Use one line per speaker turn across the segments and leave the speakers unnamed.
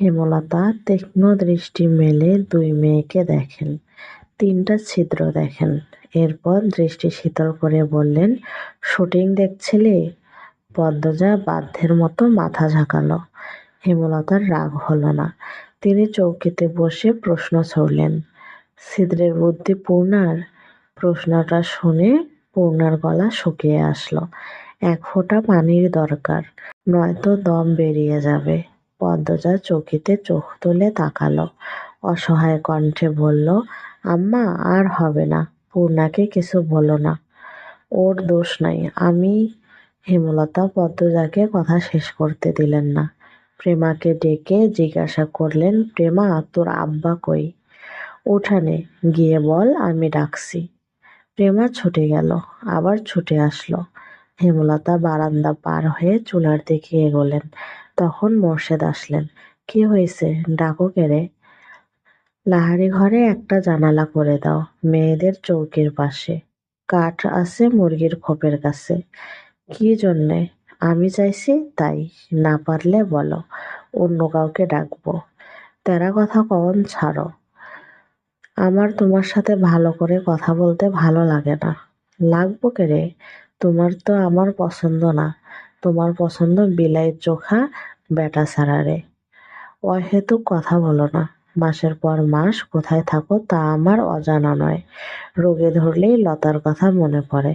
হেমলতা তীক্ষ্ণ দৃষ্টি মেলে দুই মেয়েকে দেখেন, তিনটা ছিদ্র দেখেন। এরপর দৃষ্টি শীতল করে বললেন, শুটিং দেখছিলি? পদ্মজা বাধ্যের মতো মাথা ঝাঁকালো। হেমলতার রাগ হলো না। তিনি চৌকিতে বসে প্রশ্ন ছড়লেন, ছিদ্রের বুদ্ধি পূর্ণার? প্রশ্নটা শুনে পূর্ণার গলা শুকিয়ে আসলো। এক ফোঁটা পানির দরকার, নয়তো দম বেরিয়ে যাবে। পদ্মজা চৌকিতে চোখ তুলে তাকালো। অসহায় কণ্ঠে বলল, আম্মা, আর হবে না। পূর্ণাকে কিছু বলো না। ওর দোষ নাই। আমি হেমলতা পদ্মজাকে কথা শেষ করতে দিলেন না। প্রেমাকে ডেকে জিজ্ঞাসা করলেন, প্রেমা, তোর আব্বা কই? উঠানে গিয়ে বল, আমি ডাকছি। প্রেমা ছুটে গেল, আবার ছুটে আসলো। হেমলতা বারান্দা পার হয়ে চুলার দিকে এগোলেন। তখন মোর্শেদ আসলেন। কি হয়েছে? ডাকো কেড়ে লাহারি ঘরে একটা জানালা করে দাও, মেয়েদের চৌকির পাশে। কাঠ আছে মুরগির খোপের কাছে। কি জন্যে? আমি চাইছি তাই, না পারলে বলো, অন্য কাউকে ডাকবো। তেরা কথা কখন ছাড়ো। আমার তোমার সাথে ভালো করে কথা বলতে ভালো লাগে না। লাগবো কে রে? তোমার তো আমার পছন্দ না। তোমার পছন্দ বিলাই চোখা বেটা সারারে অহেতুক কথা বলো না, মাসের পর মাস কোথায় থাকো তা আমার অজানা নয়। রোগে ধরলেই লতার কথা মনে পড়ে।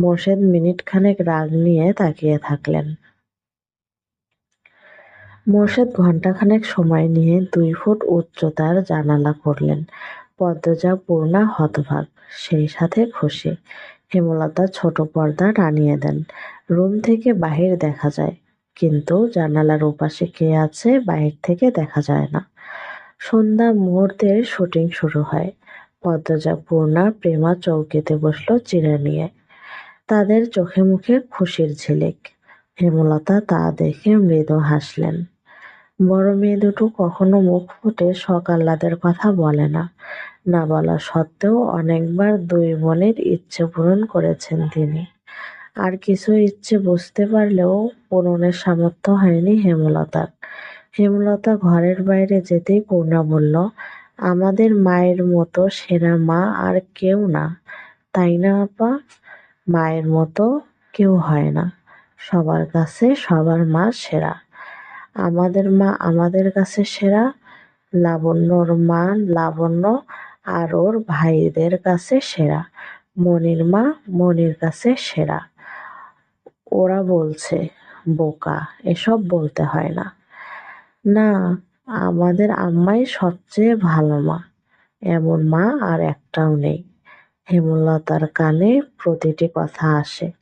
মোর্শেদ মিনিট খানেক রাগ নিয়ে তাকিয়ে থাকলেন। মোর্শেদ ঘণ্টাখানেক সময় নিয়ে দুই ফুট উচ্চতার জানালা করলেন। পদ্মজা পূর্ণা হতভাগ, সেই সাথে খুশি। হেমলতা ছোট পর্দা টানিয়ে দেন। রুম থেকে বাহির দেখা যায়, কিন্তু জানালার ওপাশে কে আছে বাহির থেকে দেখা যায় না। সন্ধ্যা মুহূর্তের শুটিং শুরু হয়। পদ্মজা, পূর্ণা, প্রেমা চৌকিতে বসল চিড়ে নিয়ে। তাদের চোখে মুখে খুশির ঝিলিক। হেমলতা তা দেখে মৃদু হাসলেন। বড় মেয়ে দুটো কখনো মুখ ফুটে শখ আহ্লাদের কথা বলে না। না বলা সত্ত্বেও অনেকবার দুই বোনের ইচ্ছে পূরণ করেছেন তিনি। আর কিছু ইচ্ছে বুঝতে পারলেও পূরণের সামর্থ্য হয়নি হেমলতার। হেমলতা ঘরের বাইরে যেতেই পূর্ণা বলল, আমাদের মায়ের মতো সেরা মা আর কেউ না, তাই না আপা? মায়ের মতো কেউ হয় না। সবার কাছে সবার মা সেরা। আমাদের মা, আমাদের কাছে সেরা লাবণ্যর মা লাবণ্য আর ওর ভাইদের কাছে সেরা। মনির মা মনির কাছে সেরা। ওরা বলছে, বোকা, এসব বলতে হয় না। না, আমাদের আম্মাই সবচেয়ে ভালো মা। এমন মা আর একটাও নেই। হেমলতার কানে প্রতিটি কথা আসে।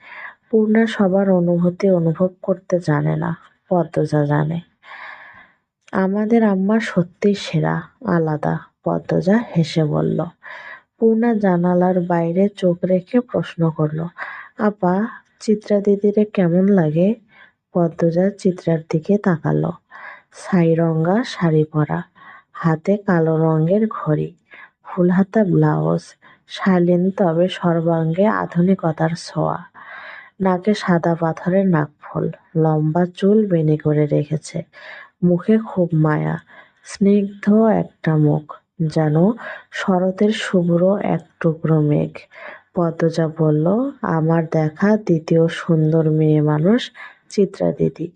পূর্ণা সবার অনুভূতি অনুভব করতে জানে না। পদ্মজা জানে। আমাদের আম্মা সত্যি সেরা, আলাদা। পদ্মজা হেসে বলল পূর্ণা জানালার বাইরে চোখ রেখে প্রশ্ন করল, আপা, চিত্রা দিদিরে কেমন লাগে? পদ্মজা চিত্রার দিকে তাকালো ছাইরঙ্গা শাড়ি পরা, হাতে কালো রঙের ঘড়ি, ফুলহাতা ব্লাউজ, শালীন তবে সর্বাঙ্গে আধুনিকতার ছোঁয়া, নাকে সাদা পাথরের নাকফুল। লম্বা চুল বেনি করে রেখেছে। মুখে খুব মায়া, স্নিগ্ধ একটা মুখ, যেন শরতের শুভ্র এক টুকরো মেঘ। পদ্মজা বলল, আমার দেখা দ্বিতীয় সুন্দর মেয়ে মানুষ চিত্রা দিদি।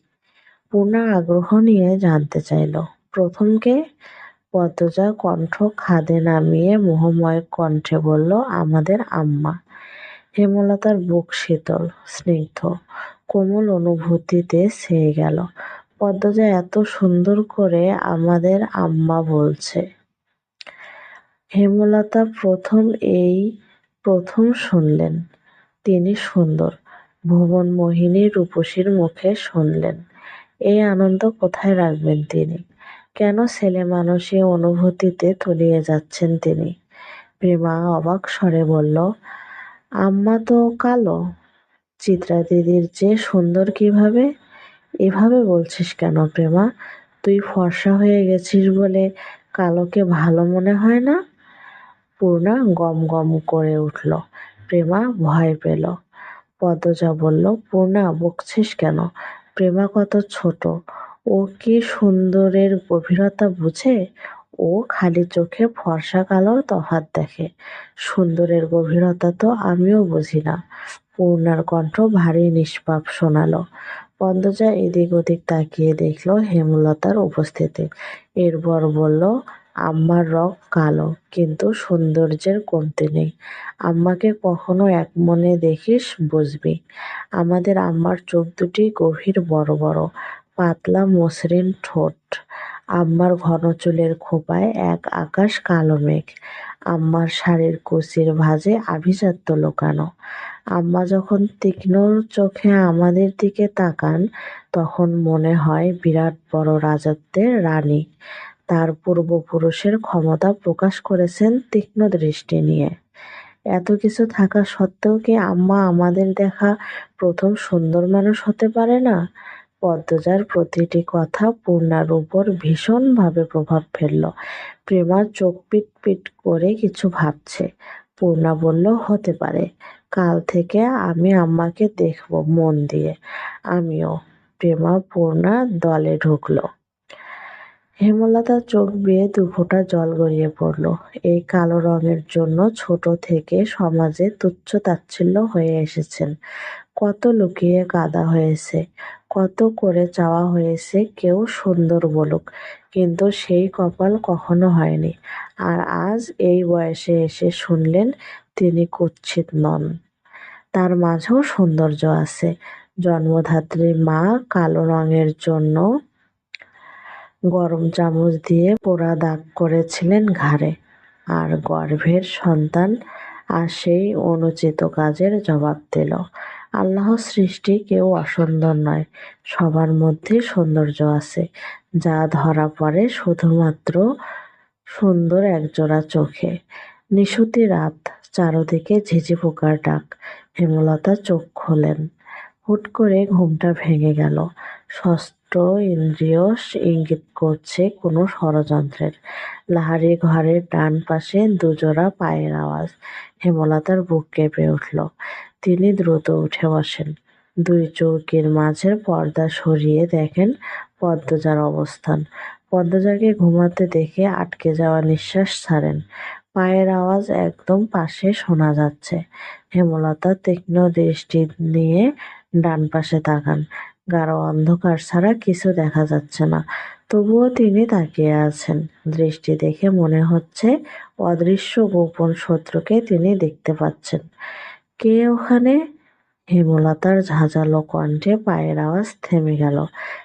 পূর্ণা আগ্রহ নিয়ে জানতে চাইল প্রথমকে পদ্মজা কণ্ঠ খাদে নামিয়ে মোহময় কণ্ঠে বলল, আমাদের আম্মা। হেমলতার বুক শীতল, স্নিগ্ধ। কোমল অনুভূতিতে ছেয়ে গেল। পদ্মজা এত সুন্দর করে আমাদের আম্মা বলছে। হেমলতা প্রথম এই প্রথম শুনলেন। তিনি সুন্দর। ভুবন মোহিনী রূপসীর মুখে শুনলেন। এই আনন্দ কোথায় রাখবেন তিনি? কেন ছেলে মানুষই অনুভূতিতে তলিয়ে যাচ্ছেন তিনি? প্রেমা অবাক স্বরে বলল, আম্মা তো কালো। চিত্রা দিদির যে সুন্দর কীভাবে, এভাবে বলছিস কেন প্রেমা? তুই ফর্সা হয়ে গেছিস বলে কালোকে ভালো মনে হয় না? পূর্ণা গম গম করে উঠল। প্রেমা ভয় পেল। পদ্মজা বলল, পূর্ণা, বকছিস কেন? প্রেমা কত ছোট। ও কি সুন্দরের গভীরতা বুঝে? ও খালি চোখে ফর্সা কালোর তফাত দেখে। সুন্দরের গভীরতা তো আমিও বুঝি না। পূর্ণার কণ্ঠ ভারী নিষ্পাপ শোনালো। পদ্মজা এদিক ওদিক তাকিয়ে দেখল হেমলতার উপস্থিতি। এরপর বলল, আম্মার রং কালো, কিন্তু সৌন্দর্যের কমতি নেই। আম্মাকে কখনো এক মনে দেখিস বুঝবি। আমাদের আম্মার চোখ দুটি গভীর বড় বড়, পাতলা মসৃণ ঠোঁট। আম্মার ঘন চুলের খোপায় এক আকাশ কালো মেঘ। আম্মার শাড়ির কুচির ভাঁজে আভিজাত্য লুকানো। আম্মা যখন তীক্ষ্ণ চোখে আমাদের দিকে তাকান, তখন মনে হয় বিরাট বড় রাজত্বের রানী। তার পূর্বপুরুষের ক্ষমতা প্রকাশ করেছেন তীক্ষ্ণ দৃষ্টি নিয়ে। এত কিছু থাকা সত্ত্বেও কি আম্মা আমাদের দেখা প্রথম সুন্দর মানুষ হতে পারে না? পদ্মজার প্রতিটি কথা পূর্ণার উপর ভীষণভাবে প্রভাব ফেলল। প্রেমা চোখ পিট পিট করে কিছু ভাবছে। পূর্ণা বলল, হতে পারে। কাল থেকে আমি আম্মাকে দেখব মন দিয়ে। আমিও। প্রেমা পূর্ণা দলে ঢুকলো। হেমলতার চোখ বেয়ে দুফোঁটা জল গড়িয়ে পড়ল। এই কালো রঙের জন্য ছোট থেকে সমাজে তুচ্ছ তাচ্ছিল্য হয়ে এসেছেন। কত লুকিয়ে কাদা হয়েছে, কত করে চাওয়া হয়েছে কেউ সুন্দর বলুক, কিন্তু সেই কপাল কখনো হয়নি। আর আজ এই বয়সে এসে শুনলেন তিনি কুৎসিত নন। তার মাঝেও সৌন্দর্য আছে। জন্মধাত্রী মা কালো রঙের জন্য গরম চামচ দিয়ে পোড়া দাগ করেছিলেন ঘাড়ে। আর গর্ভের সন্তান আর সেই অনুচিত কাজের জবাব দিল। আল্লাহ সৃষ্টি কেউ অসুন্দর নয়, সবার মধ্যে সৌন্দর্য আছে। যা ধরা পড়ে শুধুমাত্র সুন্দর একজোড়া চোখে। নিশুতি রাত, চারদিকে ঝিঝি পোকার ডাক। হেমলতা চোখ খোলেন। হুট করে ঘুমটা ভেঙে গেল। ষষ্ঠ ইন্দ্রিয় ইঙ্গিত করছে কোনো ষড়যন্ত্রের। লাহারি ঘরের ডান পাশে দুজোড়া পায়ের আওয়াজ। হেমলতার বুক কেঁপে উঠল। তিনি দ্রুত উঠে বসেন। দুই চৌকির মাঝের পর্দা সরিয়ে দেখেন পদ্মজার অবস্থান। পদ্মজাকে ঘুমাতে দেখে আটকে যাওয়া নিঃশ্বাস ছাড়েন। পায়ের আওয়াজ একদম পাশে শোনা যাচ্ছে। হেমলতা তীক্ষ্ণ দৃষ্টি নিয়ে ডান পাশে তাকান। গাঢ় অন্ধকার ছাড়া কিছু দেখা যাচ্ছে না। তবুও তিনি তাকিয়ে আছেন। দৃষ্টি দেখে মনে হচ্ছে অদৃশ্য গোপন শত্রুকে তিনি দেখতে পাচ্ছেন। কে ওখানে? হেমলতার ঝাঁঝালো কণ্ঠে পায়ের আওয়াজ থেমে গেল।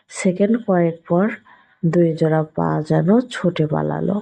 সেকেন্ড কয়েক পর দুই জোড়া পা যেন ছুটে পালালো।